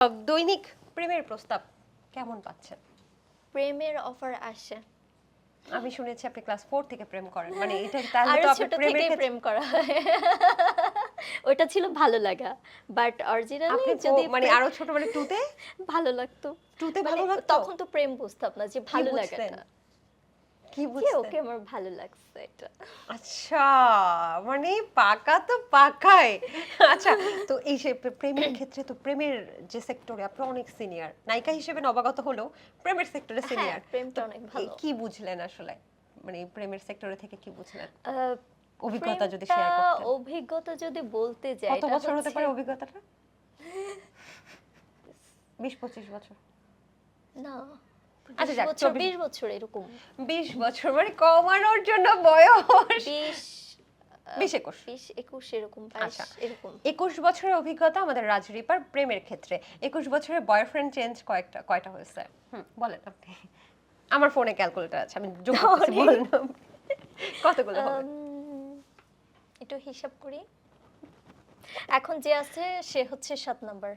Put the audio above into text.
দৈনিক প্রেমের প্রস্তাব কেমন পাচ্ছেন? প্রেমের অফার আসে আমি শুনেছি আপনি ক্লাস ফোর থেকে প্রেম করেন। মানে এটা তাহলে তো আপনি প্রেম থেকে প্রেম করা ওটা ছিল ভালো লাগা। বাট অরিজিনালি যদি মানে আরও ছোট মানে টুতে ভালো লাগতো। টুতে মানে ভালো লাগতো? তখন তো প্রেম বুঝতাম না যে ভালো? লাগাটা। কি বুঝতে ওকে আমার ভালো লাগছে এটা? আচ্ছা মানে পাকা তো পাকাই। আচ্ছা তো এই যে প্রেমের ক্ষেত্রে তো প্রেমের যে সেক্টরে আপনি অনেক সিনিয়র নায়িকা হিসেবে নবাগত হলো প্রেমের সেক্টরে সিনিয়র প্রেমটা অনেক ভালো। কি বুঝলেন আসলে? মানে প্রেমের সেক্টরে থেকে কি বুঝলেন? অভিজ্ঞতা যদি শেয়ার করতেন। অভিজ্ঞতা যদি বলতে যাই কত বছর হতে পারে অভিজ্ঞতাটা? বিশ পঁচিশ বছর। না। আচ্ছা, যাক, বছর চব্বিশ- বছর এরকম। বিশ বছর মানে কমানোর জন্য বয়স। বিশ বিশ একুশ। বিশ একুশ এরকম আচ্ছা। এরকম। একুশ বছরের অভিজ্ঞতা আমাদের রাজরিপার প্রেমের ক্ষেত্রে। একুশ বছরের বয়ফ্রেন্ড চেঞ্জ কয়েকটা কয়টা হয়েছে? হুম বলেন আপনি। আমার ফোনে ক্যালকুলেটর আছে আমি যোগ কতগুলো হবে? একটু হিসাব করি। এখন যে আছে সে হচ্ছে সাত নাম্বার